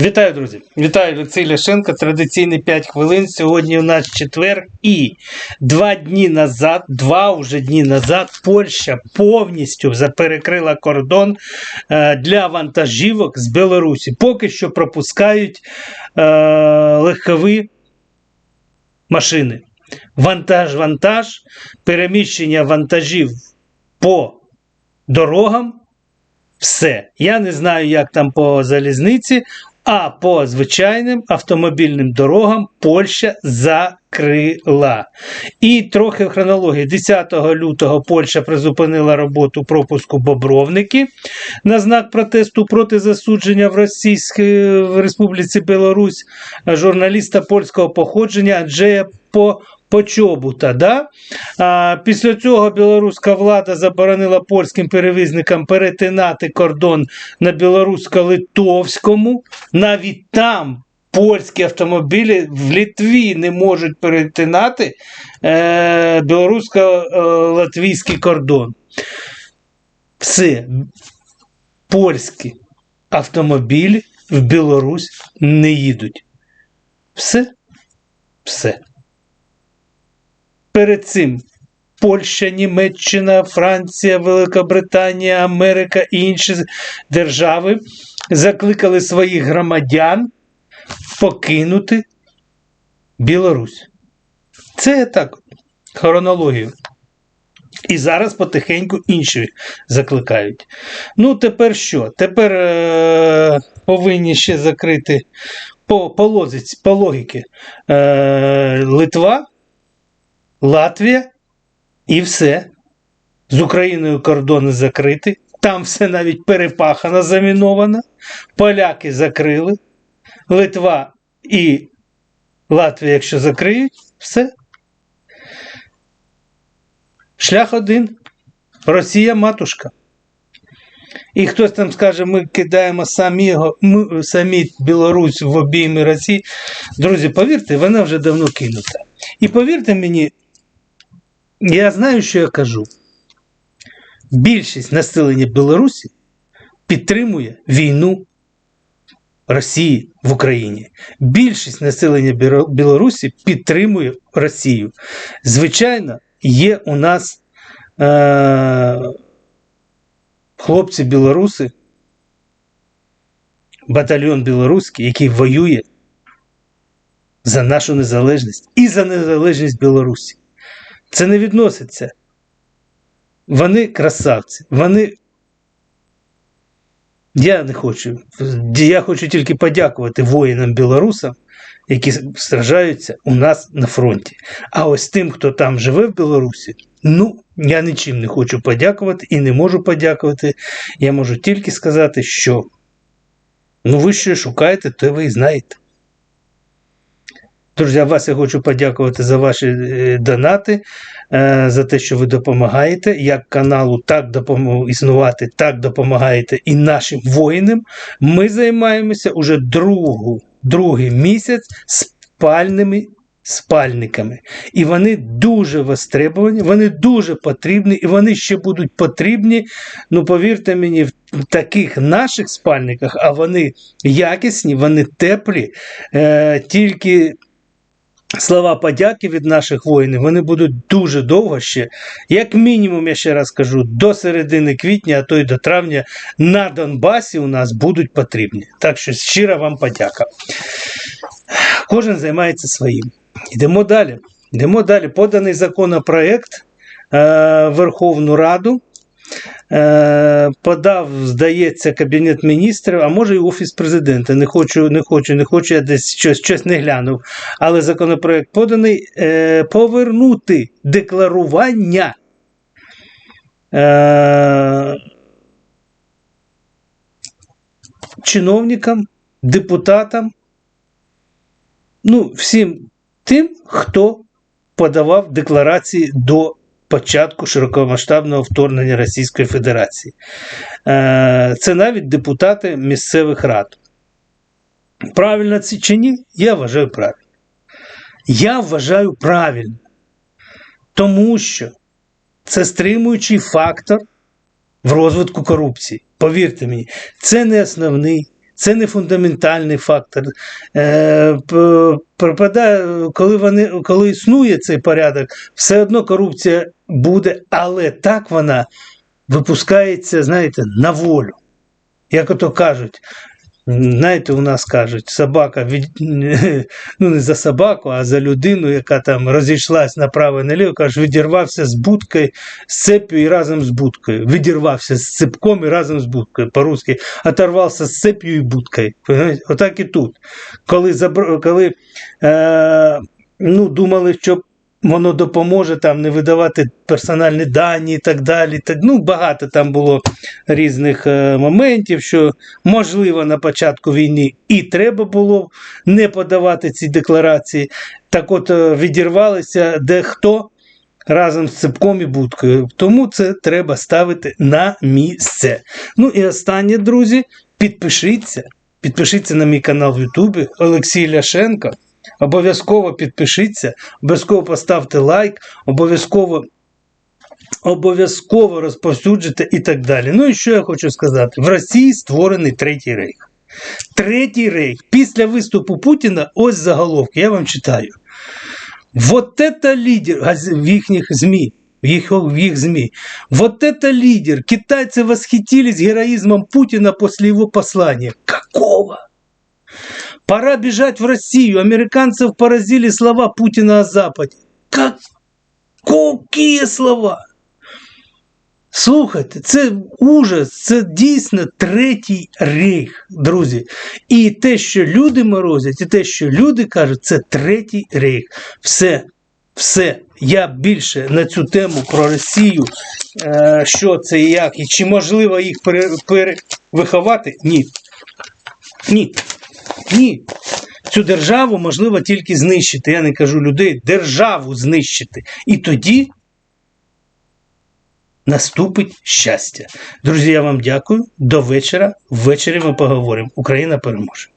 Вітаю, друзі! Вітаю Олексій Ляшенко. Традиційний 5 хвилин. Сьогодні у нас четвер. І два дні назад, два вже дні назад, Польща повністю заперекрила кордон е, для вантажівок з Білорусі. Поки що пропускають е, легкові машини. Вантаж, вантаж, переміщення вантажів по дорогам. Все. Я не знаю, як там по залізниці, а по звичайним автомобільним дорогам Польща закрила. І трохи в хронології. 10 лютого Польща призупинила роботу пропуску Бобровники на знак протесту проти засудження в Російській в Республіці Білорусь журналіста польського походження Анджея По. Почобута, да? а, після цього білоруська влада заборонила польським перевізникам перетинати кордон на білорусько-литовському. Навіть там польські автомобілі в Литві не можуть перетинати е, білорусько-латвійський кордон. Все. Польські автомобілі в Білорусь не їдуть. Все. Все. Перед цим Польща, Німеччина, Франція, Великобританія, Америка і інші держави закликали своїх громадян покинути Білорусь. Це так, хронологію. І зараз потихеньку інші закликають. Ну, тепер що? Тепер е- повинні ще закрити по, по, по логіки е- Литва. Латвія і все. З Україною кордони закриті. Там все навіть перепахано, заміновано. Поляки закрили. Литва і Латвія, якщо закриють, все. Шлях один. Росія матушка. І хтось там скаже, ми кидаємо самі, ми, самі Білорусь в обійми Росії. Друзі, повірте, вона вже давно кинута. І повірте мені, я знаю, що я кажу. Більшість населення Білорусі підтримує війну Росії в Україні. Більшість населення Білорусі підтримує Росію. Звичайно, є у нас е- хлопці білоруси, батальйон білоруський, який воює за нашу незалежність і за незалежність Білорусі. Це не відноситься. Вони красавці. Вони. Я не хочу. Я хочу тільки подякувати воїнам білорусам, які сражаються у нас на фронті. А ось тим, хто там живе в Білорусі, ну, я нічим не хочу подякувати і не можу подякувати. Я можу тільки сказати, що ну, ви що шукаєте, то ви і знаєте. Друзі, вас я хочу подякувати за ваші е, донати, е, за те, що ви допомагаєте. Як каналу так допомог існувати, так допомагаєте і нашим воїнам. Ми займаємося уже другу, другий місяць спальними спальниками. І вони дуже востребовані, вони дуже потрібні, і вони ще будуть потрібні. Ну, повірте мені, в таких наших спальниках, а вони якісні, вони теплі, е, тільки. Слова подяки від наших воїнів вони будуть дуже довго ще, як мінімум, я ще раз кажу, до середини квітня, а то й до травня на Донбасі у нас будуть потрібні. Так що щира вам подяка. Кожен займається своїм. Йдемо далі. Йдемо далі. Поданий законопроект е, Верховну Раду. Е, подав, здається, Кабінет міністрів, а може і Офіс президента. Не хочу, не хочу, не хочу, я десь щось, щось не глянув. Але законопроект поданий е, повернути декларування. Е, чиновникам, депутатам, ну, всім тим, хто подавав декларації до початку широкомасштабного вторгнення Російської Федерації. Е, Це навіть депутати місцевих рад. Правильно це чи ні? Я вважаю правильно. Я вважаю правильно. Тому що це стримуючий фактор в розвитку корупції. Повірте мені, це не основний, це не фундаментальний фактор. Е, пропадає, коли, вони, коли існує цей порядок, все одно корупція буде, але так вона випускається, знаєте, на волю. Як ото кажуть, знаєте, у нас кажуть, собака від... ну не за собаку, а за людину, яка там розійшлась направо і наліво, каже, відірвався з будкою, з цепью і разом з будкою. Відірвався з цепком і разом з будкою. По-русски оторвався з цепью і будкою. Отак і тут. Коли, забр... коли е... ну, думали, що воно допоможе там не видавати персональні дані і так далі. Так, ну, багато там було різних е, моментів, що можливо на початку війни і треба було не подавати ці декларації. Так от е, відірвалися дехто разом з цепком і будкою. Тому це треба ставити на місце. Ну і останнє, друзі, підпишіться. Підпишіться на мій канал в Ютубі Олексій Ляшенко. Обов'язково підпишіться, обов'язково поставте лайк, обов'язково обов'язково розповсюджуйте і так далі. Ну і що я хочу сказати? В Росії створений третій рейх. Третій рейх. Після виступу Путіна ось заголовки. Я вам читаю. Вот это лидер газ- в їхніх ЗМІ. В їх, в їх ЗМІ. Вот это лидер. Китайцы восхитились героизмом Путина после его послания. Какого? Пора бежать в Россию. Американцев поразили слова Путина о Западе. Как? Какие слова? Слухайте, це ужас, це дійсно третій рейх, друзі. І те, що люди морозять, і те, що люди кажуть, це третій рейх. Все, все. Я більше на цю тему про Росію, е, що це і як, і чи можливо їх перевиховати? Ні. Ні. Ні. Цю державу можливо тільки знищити. Я не кажу людей, державу знищити. І тоді наступить щастя. Друзі, я вам дякую. До вечора. Ввечері ми поговоримо. Україна переможе.